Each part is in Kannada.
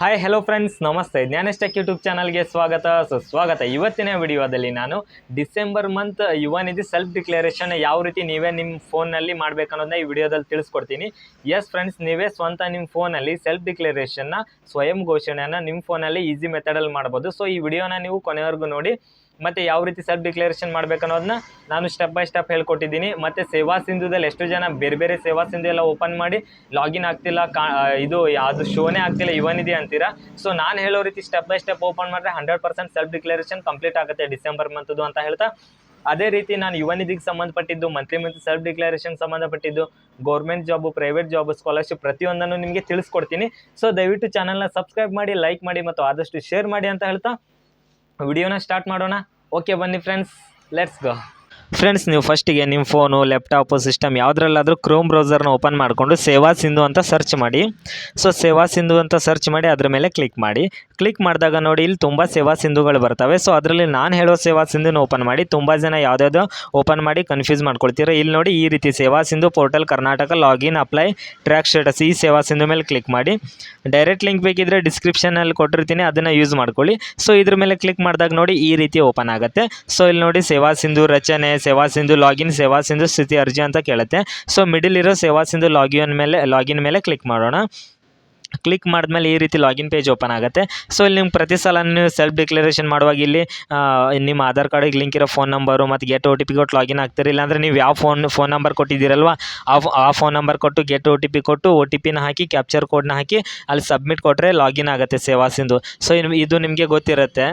ಹಾಯ್ ಹಲೋ ಫ್ರೆಂಡ್ಸ್ ನಮಸ್ತೆ. ಜ್ಞಾನಸ್ಟೆಕ್ ಯೂಟ್ಯೂಬ್ ಚಾನಲ್ಗೆ ಸ್ವಾಗತ. ಸುಸ್ವಾಗತ ಇವತ್ತಿನ ವಿಡಿಯೋದಲ್ಲಿ ನಾನು ಡಿಸೆಂಬರ್ ಮಂತ್ ಯುವ ನಿಧಿ ಸೆಲ್ಫ್ ಡಿಕ್ಲರೇಷನ್ ಯಾವ ರೀತಿ ನೀವೇ ನಿಮ್ಮ ಫೋನಲ್ಲಿ ಮಾಡಬೇಕನ್ನೋದನ್ನ ಈ ವಿಡಿಯೋದಲ್ಲಿ ತಿಳಿಸ್ಕೊಡ್ತೀನಿ. ಎಸ್ ಫ್ರೆಂಡ್ಸ್ ನೀವೇ ಸ್ವಂತ ನಿಮ್ಮ ಫೋನಲ್ಲಿ ಸೆಲ್ಫ್ ಡಿಕ್ಲರೇಷನ್ನ ಸ್ವಯಂ ಘೋಷಣೆಯನ್ನು ನಿಮ್ಮ ಫೋನಲ್ಲಿ ಈಸಿ ಮೆಥಡಲ್ಲಿ ಮಾಡ್ಬೋದು. ಸೊ ಈ ವಿಡಿಯೋನ ನೀವು ಕೊನೆವರೆಗೂ ನೋಡಿ. ಮತ್ತು ಯಾವ ರೀತಿ ಸೆಲ್ಫ್ ಡಿಕ್ಲರೇಷನ್ ಮಾಡ್ಬೇಕನ್ನೋದನ್ನ ನಾನು ಸ್ಟೆಪ್ ಬೈ ಸ್ಟೆಪ್ ಹೇಳ್ಕೊಟ್ಟಿದ್ದೀನಿ. ಮತ್ತು ಸೇವಾ ಸಿಂಧುದಲ್ಲಿ ಎಷ್ಟು ಜನ ಬೇರೆ ಬೇರೆ ಸೇವಾ ಸಿಂಧು ಎಲ್ಲ ಓಪನ್ ಮಾಡಿ ಲಾಗಿನ್ ಆಗ್ತಿಲ್ಲ, ಕಾ ಇದು ಯಾವುದು ಶೋನೇ ಆಗ್ತಿಲ್ಲ ಇವನಿದೆ ಅಂತೀರಾ? ಸೊ ನಾನು ಹೇಳೋ ರೀತಿ ಸ್ಟೆಪ್ ಬೈ ಸ್ಟೆಪ್ ಓಪನ್ ಮಾಡಿದ್ರೆ hundred percent self declaration complete ಆಗುತ್ತೆ ಡಿಸೆಂಬರ್ ಮಂತದ್ದು ಅಂತ ಹೇಳ್ತಾ. ಅದೇ ರೀತಿ ನಾನು ಯುವ ನಿಧಿಗೆ ಸಂಬಂಧಪಟ್ಟಿದ್ದು ಮಂತ್ಲಿ ಮಂತ್ ಸೆಲ್ಫ್ ಡಿಕ್ಲರೇಷನ್ ಸಂಬಂಧಪಟ್ಟಿದ್ದು government job private job scholarship ಪ್ರತಿಯೊಂದನ್ನು ನಿಮಗೆ ತಿಳಿಸ್ಕೊಡ್ತೀನಿ. ಸೊ ದಯವಿಟ್ಟು ಚಾನಲ್ನ ಸಬ್ಸ್ಕ್ರೈಬ್ ಮಾಡಿ ಲೈಕ್ ಮಾಡಿ ಮತ್ತು ಆದಷ್ಟು ಶೇರ್ ಮಾಡಿ ಅಂತ ಹೇಳ್ತಾ. ವಿಡಿಯೋನ ಸ್ಟಾರ್ಟ್ ಮಾಡೋಣ. ಓಕೆ ಬನ್ನಿ ಫ್ರೆಂಡ್ಸ್ ಲೆಟ್ಸ್ ಗೋ ಫ್ರೆಂಡ್ಸ್ ನೀವು ಫಸ್ಟಿಗೆ ನಿಮ್ಮ ಫೋನು ಲ್ಯಾಪ್ಟಾಪು ಸಿಸ್ಟಮ್ ಯಾವುದ್ರಲ್ಲಾದರೂ ಕ್ರೋಮ್ ಬ್ರೌಸರ್ನ ಓಪನ್ ಮಾಡಿಕೊಂಡು ಸೇವಾ ಸಿಂಧು ಅಂತ ಸರ್ಚ್ ಮಾಡಿ. ಸೊ ಸೇವಾ ಸಿಂಧು ಅಂತ ಸರ್ಚ್ ಮಾಡಿ, ಅದರ ಮೇಲೆ ಕ್ಲಿಕ್ ಮಾಡಿ. ಕ್ಲಿಕ್ ಮಾಡಿದಾಗ ನೋಡಿ, ಇಲ್ಲಿ ತುಂಬ ಸೇವಾ ಸಿಂಧುಗಳು ಬರ್ತವೆ. ಸೊ ಅದರಲ್ಲಿ ನಾನು ಹೇಳೋ ಸೇವಾ ಸಿಂಧುನ ಓಪನ್ ಮಾಡಿ, ತುಂಬ ಜನ ಯಾವುದ್ಯಾವುದೋ ಓಪನ್ ಮಾಡಿ ಕನ್ಫ್ಯೂಸ್ ಮಾಡ್ಕೊಳ್ತೀರ. ಇಲ್ಲಿ ನೋಡಿ, ಈ ರೀತಿ Seva Sindhu portal Karnataka login apply track status ಈ ಸೇವಾ ಸಿಂಧು ಮೇಲೆ ಕ್ಲಿಕ್ ಮಾಡಿ. ಡೈರೆಕ್ಟ್ ಲಿಂಕ್ ಬೇಕಿದ್ರೆ ಡಿಸ್ಕ್ರಿಪ್ಷನಲ್ಲಿ ಕೊಟ್ಟಿರ್ತೀನಿ, ಅದನ್ನು ಯೂಸ್ ಮಾಡ್ಕೊಳ್ಳಿ. ಸೊ ಇದ್ರ ಮೇಲೆ ಕ್ಲಿಕ್ ಮಾಡಿದಾಗ ನೋಡಿ, ಈ ರೀತಿ ಓಪನ್ ಆಗುತ್ತೆ. ಸೊ ಇಲ್ಲಿ ನೋಡಿ, ಸೇವಾ ಸಿಂಧು ರಚನೆ, ಸೇವಾ ಸಿಂಧು ಲಾಗಿನ್ ಸೇವಾ ಸಿಂಧು ಸ್ಥಿತಿ ಅರ್ಜಿ ಅಂತ ಕೇಳುತ್ತೆ. ಸೊ ಮಿಡಿಲ್ ಇರೋ ಸೇವಾ ಸಿಂಧು ಲಾಗಿನ್ ಮೇಲೆ ಲಾಗಿನ್ ಮೇಲೆ ಕ್ಲಿಕ್ ಮಾಡೋಣ. ಕ್ಲಿಕ್ ಮಾಡಿದ್ಮೇಲೆ ಈ ರೀತಿ ಲಾಗಿನ್ ಪೇಜ್ ಓಪನ್ ಆಗುತ್ತೆ. ಸೊ ಇಲ್ಲಿ ನಿಮ್ಗೆ ಪ್ರತಿ ಸಲ ನೀವು ಸೆಲ್ಫ್ ಡಿಕ್ಲರೇಷನ್ ಮಾಡುವಾಗ ಇಲ್ಲಿ ನಿಮ್ಮ ಆಧಾರ್ ಕಾರ್ಡಿಗೆ ಲಿಂಕ್ ಇರೋ ಫೋನ್ ನಂಬರು ಮತ್ತು ಗೆಟ್ ಓ ಟಿ ಪಿ ಕೊಟ್ಟು ಲಾಗಿನ್ ಆಗ್ತೀರಿ. ಇಲ್ಲಾಂದರೆ ನೀವು ಯಾವ ಫೋನ್ ಫೋನ್ ನಂಬರ್ ಕೊಟ್ಟಿದ್ದೀರಲ್ವ, ಆ ಫೋನ್ ನಂಬರ್ ಕೊಟ್ಟು ಗೆಟ್ ಒ ಟಿ ಪಿ ಕೊಟ್ಟು ಒ ಟಿ ಪಿನ ಹಾಕಿ ಕ್ಯಾಪ್ಚರ್ ಕೋಡ್ನ ಹಾಕಿ ಅಲ್ಲಿ ಸಬ್ಮಿಟ್ ಕೊಟ್ಟರೆ ಲಾಗಿನ್ ಆಗುತ್ತೆ ಸೇವಾಸಿಂದು ಸೊ ಇದು ನಿಮಗೆ ಗೊತ್ತಿರುತ್ತೆ.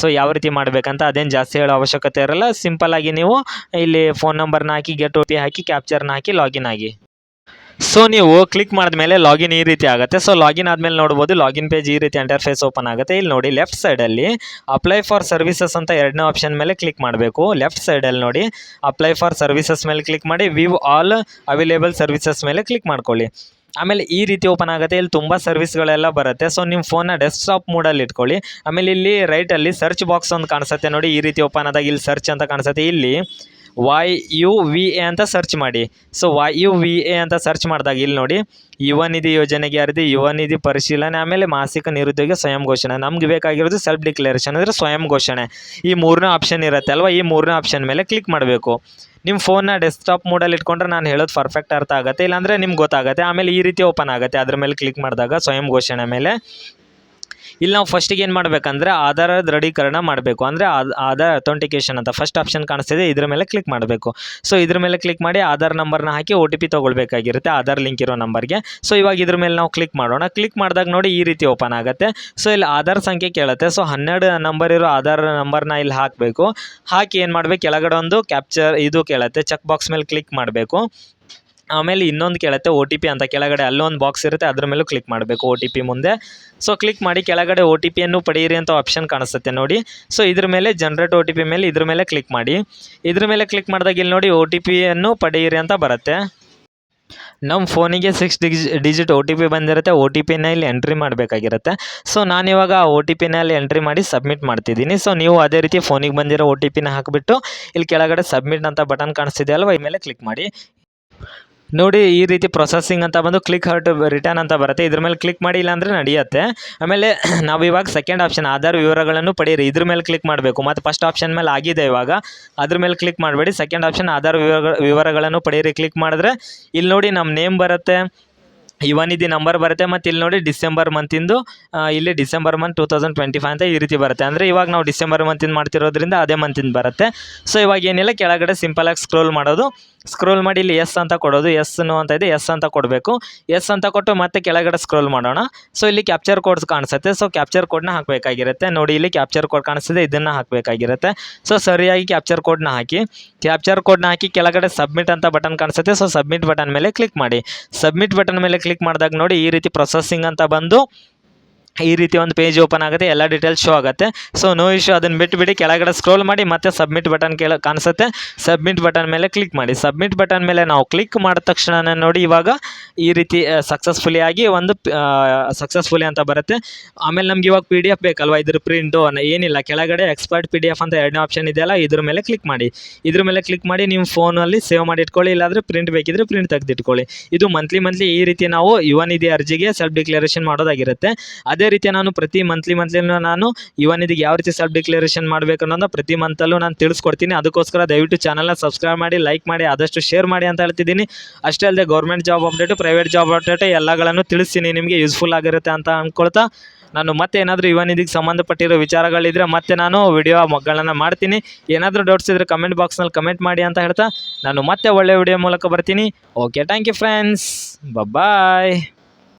ಸೊ ಯಾವ ರೀತಿ ಮಾಡಬೇಕಂತ ಅದೇನು ಜಾಸ್ತಿ ಹೇಳೋ ಅವಶ್ಯಕತೆ ಇರಲ್ಲ. ಸಿಂಪಲ್ಲಾಗಿ ನೀವು ಇಲ್ಲಿ ಫೋನ್ ನಂಬರ್ನ ಹಾಕಿ ಗೆಟ್ ಓ ಟಿ ಹಾಕಿ ಕ್ಯಾಪ್ಚರ್ನ ಹಾಕಿ ಲಾಗಿನ್ ಆಗಿ. ಸೊ ನೀವು ಕ್ಲಿಕ್ ಮಾಡಿದ್ಮೇಲೆ ಲಾಗಿನ್ ಈ ರೀತಿ ಆಗುತ್ತೆ. ಸೊ ಲಾಗಿನ್ ಆದಮೇಲೆ ನೋಡ್ಬೋದು ಲಾಗಿನ್ ಪೇಜ್ ಈ ರೀತಿ ಇಂಟರ್ಫೇಸ್ ಓಪನ್ ಆಗುತ್ತೆ. ಇಲ್ಲಿ ನೋಡಿ ಲೆಫ್ಟ್ ಸೈಡಲ್ಲಿ ಅಪ್ಲೈ ಫಾರ್ ಸರ್ವಿಸಸ್ ಅಂತ ಎರಡನೇ ಆಪ್ಷನ್ ಮೇಲೆ ಕ್ಲಿಕ್ ಮಾಡಬೇಕು. ಲೆಫ್ಟ್ ಸೈಡಲ್ಲಿ ನೋಡಿ ಅಪ್ಲೈ ಫಾರ್ ಸರ್ವಿಸಸ್ ಮೇಲೆ ಕ್ಲಿಕ್ ಮಾಡಿ ವಿವ್ ಆಲ್ ಅವೈಲೇಬಲ್ ಸರ್ವಿಸಸ್ ಮೇಲೆ ಕ್ಲಿಕ್ ಮಾಡ್ಕೊಳ್ಳಿ. ಆಮೇಲೆ ಈ ರೀತಿ ಓಪನ್ ಆಗುತ್ತೆ. ಇಲ್ಲಿ ತುಂಬ ಸರ್ವಿಸ್ಗಳೆಲ್ಲ ಬರುತ್ತೆ. ಸೊ ನಿಮ್ಮ ಫೋನ್ನ ಡೆಸ್ಕ್ಟಾಪ್ ಮೂಡಲ್ಲಿ ಇಟ್ಕೊಳ್ಳಿ. ಆಮೇಲೆ ಇಲ್ಲಿ ರೈಟಲ್ಲಿ ಸರ್ಚ್ ಬಾಕ್ಸ್ ಒಂದು ಕಾಣಿಸುತ್ತೆ ನೋಡಿ. ಈ ರೀತಿ ಓಪನ್ ಆದಾಗ ಇಲ್ಲಿ ಸರ್ಚ್ ಅಂತ ಕಾಣಿಸುತ್ತೆ. ಇಲ್ಲಿ ವೈ ಯು ವಿ ಎ ಅಂತ ಸರ್ಚ್ ಮಾಡಿ. So Y U V A ಅಂತ ಸರ್ಚ್ ಮಾಡಿದಾಗ ಇಲ್ಲಿ ನೋಡಿ, ಯುವ ನಿಧಿ ಯೋಜನೆಗೆ ಅರ್ಧಿ ಯುವ ನಿಧಿ ಪರಿಶೀಲನೆ, ಆಮೇಲೆ ಮಾಸಿಕ ನಿರುದ್ಯೋಗ ಸ್ವಯಂ ಘೋಷಣೆ. ನಮ್ಗೆ ಬೇಕಾಗಿರೋದು ಸೆಲ್ಫ್ ಡಿಕ್ಲರೇಷನ್ ಅಂದರೆ ಸ್ವಯಂ ಘೋಷಣೆ. ಈ ಮೂರನೇ ಆಪ್ಷನ್ ಇರುತ್ತೆ ಅಲ್ವಾ? ಈ ಮೂರನೇ ಆಪ್ಷನ್ ಮೇಲೆ ಕ್ಲಿಕ್ ಮಾಡಬೇಕು. ನಿಮ್ಮ ಫೋನ್ನ ಡೆಸ್ಕ್ಟಾಪ್ ಮೂಡಲ್ಲಿ ಇಟ್ಕೊಂಡ್ರೆ ನಾನು ಹೇಳೋದು ಪರ್ಫೆಕ್ಟ್ ಅರ್ಥ ಆಗುತ್ತೆ. ಇಲ್ಲಾಂದರೆ ನಿಮ್ಗೆ ಗೊತ್ತಾಗುತ್ತೆ. ಆಮೇಲೆ ಈ ರೀತಿ ಓಪನ್ ಆಗುತ್ತೆ. ಅದ್ರ ಮೇಲೆ ಕ್ಲಿಕ್ ಮಾಡಿದಾಗ ಸ್ವಯಂ ಘೋಷಣೆ ಮೇಲೆ ಇಲ್ಲಿ ನಾವು ಫಸ್ಟಿಗೆ ಏನು ಮಾಡಬೇಕಂದ್ರೆ ಆಧಾರ ದೃಢೀಕರಣ ಮಾಡಬೇಕು. ಅಂದರೆ ಆಧಾರ್ ಅಥೆಂಟಿಕೇಶನ್ ಅಂತ ಫಸ್ಟ್ ಆಪ್ಷನ್ ಕಾಣಿಸ್ತಿದೆ, ಇದ್ರ ಮೇಲೆ ಕ್ಲಿಕ್ ಮಾಡಬೇಕು. ಸೊ ಇದ್ರ ಮೇಲೆ ಕ್ಲಿಕ್ ಮಾಡಿ ಆಧಾರ್ ನಂಬರ್ನ ಹಾಕಿ ಒ ಟಿ ಪಿ ತೊಗೊಳ್ಬೇಕಾಗಿರುತ್ತೆ, ಆಧಾರ್ ಲಿಂಕ್ ಇರೋ ನಂಬರ್ಗೆ ಸೊ ಇವಾಗ ಇದ್ರ ಮೇಲೆ ನಾವು ಕ್ಲಿಕ್ ಮಾಡೋಣ. ಕ್ಲಿಕ್ ಮಾಡಿದಾಗ ನೋಡಿ ಈ ರೀತಿ ಓಪನ್ ಆಗುತ್ತೆ. ಸೊ ಇಲ್ಲಿ ಆಧಾರ್ ಸಂಖ್ಯೆ ಕೇಳುತ್ತೆ. ಸೊ ಹನ್ನೆರಡು ನಂಬರ್ ಇರೋ ಆಧಾರ್ ನಂಬರ್ನ ಇಲ್ಲಿ ಹಾಕಬೇಕು. ಹಾಕಿ ಏನು ಮಾಡಬೇಕು? ಕೆಳಗಡೆ ಒಂದು ಕ್ಯಾಪ್ಚರ್ ಇದು ಕೇಳುತ್ತೆ. ಚೆಕ್ ಬಾಕ್ಸ್ ಮೇಲೆ ಕ್ಲಿಕ್ ಮಾಡಬೇಕು. ಆಮೇಲೆ ಇನ್ನೊಂದು ಕೇಳುತ್ತೆ ಒ ಟಿ ಪಿ ಅಂತ. ಕೆಳಗಡೆ ಅಲ್ಲೊಂದು ಬಾಕ್ಸ್ ಇರುತ್ತೆ, ಅದ್ರ ಮೇಲೂ ಕ್ಲಿಕ್ ಮಾಡಬೇಕು ಓ ಮುಂದೆ. ಸೊ ಕ್ಲಿಕ್ ಮಾಡಿ ಕೆಳಗಡೆ ಒ ಟಿ ಪಿಯನ್ನು ಪಡೆಯಿರಿ ಅಂತ ಆಪ್ಷನ್ ಕಾಣಿಸುತ್ತೆ ನೋಡಿ. ಸೊ ಇದ್ರ ಮೇಲೆ ಜನ್ರೇಟ್ ಪಿ ಮೇಲೆ ಇದ್ರ ಮೇಲೆ ಕ್ಲಿಕ್ ಮಾಡಿ. ಇದ್ರ ಮೇಲೆ ಕ್ಲಿಕ್ ಮಾಡಿದಾಗ ಇಲ್ಲಿ ನೋಡಿ ಒ ಟಿ ಪಿಯನ್ನು ಪಡೆಯಿರಿ ಅಂತ ಬರುತ್ತೆ. ನಮ್ಮ ಫೋನಿಗೆ ಸಿಕ್ಸ್ ಡಿಜಿ ಡಿಜಿಟ್ ಒ ಟಿ ಪಿ ಬಂದಿರುತ್ತೆ. ಒ ಟಿ ಪಿನ ಇಲ್ಲಿ ಎಂಟ್ರಿ ಮಾಡಬೇಕಾಗಿರುತ್ತೆ. ಸೊ ನಾನಿವಾಗ ಆ ಒ ಟಿ ಪಿನಲ್ಲಿ ಎಂಟ್ರಿ ಮಾಡಿ ಸಬ್ಮಿಟ್ ಮಾಡ್ತಿದ್ದೀನಿ. ಸೊ ನೀವು ಅದೇ ರೀತಿ ಫೋನಿಗೆ ಬಂದಿರೋ ಒ ಟಿ ಪಿನ ಹಾಕಿಬಿಟ್ಟು ಇಲ್ಲಿ ಕೆಳಗಡೆ ಸಬ್ಮಿಟ್ ಅಂತ ಬಟನ್ ಕಾಣಿಸ್ತಿದೆ ಅಲ್ವಾ? ಈ ಮೇಲೆ ಕ್ಲಿಕ್ ಮಾಡಿ. ನೋಡಿ ಈ ರೀತಿ ಪ್ರೊಸೆಸಿಂಗ್ ಅಂತ ಬಂದು ಕ್ಲಿಕ್ ಹರ್ಟ್ ರಿಟರ್ನ್ ಅಂತ ಬರುತ್ತೆ. ಇದ್ರ ಮೇಲೆ ಕ್ಲಿಕ್ ಮಾಡಿ ಇಲ್ಲಾಂದರೆ ನಡೆಯುತ್ತೆ. ಆಮೇಲೆ ನಾವು ಇವಾಗ ಸೆಕೆಂಡ್ ಆಪ್ಷನ್ ಆಧಾರ್ ವಿವರಗಳನ್ನು ಪಡೆಯಿರಿ. ಇದ್ರ ಮೇಲೆ ಕ್ಲಿಕ್ ಮಾಡಬೇಕು. ಮತ್ತು ಫಸ್ಟ್ ಆಪ್ಷನ್ ಮೇಲೆ ಆಗಿದೆ ಇವಾಗ. ಅದ್ರ ಮೇಲೆ ಕ್ಲಿಕ್ ಮಾಡಬೇಡಿ. ಸೆಕೆಂಡ್ ಆಪ್ಷನ್ ಆಧಾರ್ ವಿವರ ವಿವರಗಳನ್ನು ಪಡೆಯಿರಿ. ಕ್ಲಿಕ್ ಮಾಡಿದ್ರೆ, ಇಲ್ಲಿ ನೋಡಿ ನಮ್ಮ ನೇಮ್ ಬರುತ್ತೆ. ಯುವ ಇದು ನಂಬರ್ ಬರುತ್ತೆ ಮತ್ತು ಇಲ್ಲಿ ನೋಡಿ ಡಿಸೆಂಬರ್ ಮಂತಿಂದು ಇಲ್ಲಿ December month two thousand twenty five ಅಂತ ಈ ರೀತಿ ಬರುತ್ತೆ. ಅಂದರೆ ಇವಾಗ ನಾವು ಡಿಸೆಂಬರ್ ಮಂತಿಂದ ಮಾಡ್ತಿರೋದ್ರಿಂದ ಅದೇ ಮಂತಿಂದ ಬರುತ್ತೆ. ಸೊ ಇವಾಗ ಏನಿಲ್ಲ, ಕೆಳಗಡೆ ಸಿಂಪಲಾಗಿ ಸ್ಕ್ರೋಲ್ ಮಾಡೋದು. ಸ್ಕ್ರೋಲ್ ಮಾಡಿ ಇಲ್ಲಿ ಎಸ್ ಅಂತ ಕೊಡೋದು. ಎಸ್ ಅಂತ ಇದೆ, ಎಸ್ ಅಂತ ಕೊಡಬೇಕು. ಎಸ್ ಅಂತ ಕೊಟ್ಟು ಮತ್ತೆ ಕೆಳಗಡೆ ಸ್ಕ್ರೋಲ್ ಮಾಡೋಣ. ಸೊ ಇಲ್ಲಿ ಕ್ಯಾಪ್ಚರ್ ಕೋಡ್ಸ್ ಕಾಣಿಸುತ್ತೆ. ಸೊ ಕ್ಯಾಪ್ಚರ್ ಕೋಡ್ನ ಹಾಕಬೇಕಾಗಿರುತ್ತೆ. ನೋಡಿ, ಇಲ್ಲಿ ಕ್ಯಾಪ್ಚರ್ ಕೋಡ್ ಕಾಣಿಸುತ್ತೆ ಇದನ್ನು ಹಾಕಬೇಕಾಗಿರುತ್ತೆ. ಸೊ ಸರಿಯಾಗಿ ಕ್ಯಾಪ್ಚರ್ ಕೋಡ್ನ ಹಾಕಿ ಕ್ಯಾಪ್ಚರ್ ಕೋಡ್ನ ಹಾಕಿ ಕೆಳಗಡೆ ಸಬ್ಮಿಟ್ ಅಂತ ಬಟನ್ ಕಾಣಿಸುತ್ತೆ. ಸೊ ಸಬ್ಮಿಟ್ ಬಟನ್ ಮೇಲೆ ಕ್ಲಿಕ್ ಮಾಡಿ. ಸಬ್ಮಿಟ್ ಬಟನ್ ಮೇಲೆ ಕ್ಲಿಕ್ ಮಾಡಿದಾಗ ನೋಡಿ ಈ ರೀತಿ ಪ್ರೊಸೆಸಿಂಗ್ ಅಂತ ಬಂದು ಈ ರೀತಿ ಒಂದು ಪೇಜ್ ಓಪನ್ ಆಗುತ್ತೆ, ಎಲ್ಲ ಡೀಟೇಲ್ಸ್ ಶೋ ಆಗುತ್ತೆ. ಸೊ ನೋ ಇಶ್ಯೂ ಅದನ್ನು ಬಿಟ್ಟುಬಿಡಿ ಕೆಳಗಡೆ ಸ್ಕ್ರೋಲ್ ಮಾಡಿ, ಮತ್ತೆ ಸಬ್ಮಿಟ್ ಬಟನ್ ಕೇಳ ಕಾಣಿಸುತ್ತೆ. ಸಬ್ಮಿಟ್ ಬಟನ್ ಮೇಲೆ ಕ್ಲಿಕ್ ಮಾಡಿ. ಸಬ್ಮಿಟ್ ಬಟನ್ ಮೇಲೆ ನಾವು ಕ್ಲಿಕ್ ಮಾಡಿದ ತಕ್ಷಣ ನೋಡಿ, ಇವಾಗ ಈ ರೀತಿ ಸಕ್ಸಸ್ಫುಲಿ ಆಗಿ ಒಂದು ಸಕ್ಸಸ್ಫುಲಿ ಅಂತ ಬರುತ್ತೆ. ಆಮೇಲೆ ನಮ್ಗೆ ಇವಾಗ ಪಿ ಡಿ ಎಫ್ ಬೇಕಲ್ವಾ? ಇದ್ರ ಪ್ರಿಂಟು ಏನಿಲ್ಲ. ಕೆಳಗಡೆ ಎಕ್ಸ್ಪರ್ಟ್ ಪಿ ಡಿ ಎಫ್ ಅಂತ ಎರಡನೇ ಆಪ್ಷನ್ ಇದೆಯಲ್ಲ, ಇದ್ರ ಮೇಲೆ ಕ್ಲಿಕ್ ಮಾಡಿ. ಇದ್ರ ಮೇಲೆ ಕ್ಲಿಕ್ ಮಾಡಿ ನಿಮ್ಮ ಫೋನಲ್ಲಿ ಸೇವ್ ಮಾಡಿ ಇಟ್ಕೊಳ್ಳಿ, ಇಲ್ಲಾಂದರೆ ಪ್ರಿಂಟ್ ಬೇಕಿದ್ರೆ ಪ್ರಿಂಟ್ ತೆಗೆದಿಟ್ಕೊಳ್ಳಿ. ಇದು ಮಂತ್ಲಿ ಮಂತ್ಲಿ ಈ ರೀತಿ ನಾವು ಯುವ ನಿಧಿ ಅರ್ಜಿಗೆ ಸೆಲ್ಫ್ ಡಿಕ್ಲರೇಷನ್ ಮಾಡೋದಾಗಿರುತ್ತೆ. ಅದೇ ರೀತಿ ನಾನು ಪ್ರತಿ ಮಂತ್ಲಿ ಮಂತ್ಲಿನೂ ನಾನು ಇವನ್ ಇದಕ್ಕೆ ಯಾವ ರೀತಿ ಸೆಲ್ಫ್ ಡಿಕ್ಲರೇಷನ್ ಮಾಡಬೇಕು ಅನ್ನೋದನ್ನ ಪ್ರತಿ ಮಂತಲ್ಲೂ ನಾನು ತಿಳಿಸ್ಕೊಡ್ತೀನಿ. ಅದಕ್ಕೋಸ್ಕರ ದಯವಿಟ್ಟು ಚಾನಲ್ನ ಸಬ್ಸ್ಕ್ರೈಬ್ ಮಾಡಿ ಲೈಕ್ ಮಾಡಿ, ಆದಷ್ಟು ಶೇರ್ ಮಾಡಿ ಅಂತ ಹೇಳ್ತಿದ್ದೀನಿ. ಅಷ್ಟೇ ಅಲ್ಲದೆ government job update private job update ಎಲ್ಲಗಳನ್ನು ತಿಳಿಸ್ತೀನಿ. ನಿಮಗೆ ಯೂಸ್ಫುಲ್ ಆಗಿರುತ್ತೆ ಅಂತ ಅಂದ್ಕೊಳ್ತಾ ನಾನು ಮತ್ತೆ ಏನಾದರೂ ಇವನ್ ಇದಕ್ಕೆ ಸಂಬಂಧಪಟ್ಟಿರೋ ವಿಚಾರಗಳಿದ್ರೆ ಮತ್ತೆ ನಾನು ವಿಡಿಯೋ ಮಗಳನ್ನು ಮಾಡ್ತೀನಿ. ಏನಾದರೂ ಡೌಟ್ಸ್ ಇದ್ದರೆ ಕಮೆಂಟ್ ಬಾಕ್ಸ್ನಲ್ಲಿ ಕಮೆಂಟ್ ಮಾಡಿ ಅಂತ ಹೇಳ್ತಾ ನಾನು ಮತ್ತೆ ಒಳ್ಳೆ ವಿಡಿಯೋ ಮೂಲಕ ಬರ್ತೀನಿ. Okay thank you friends bye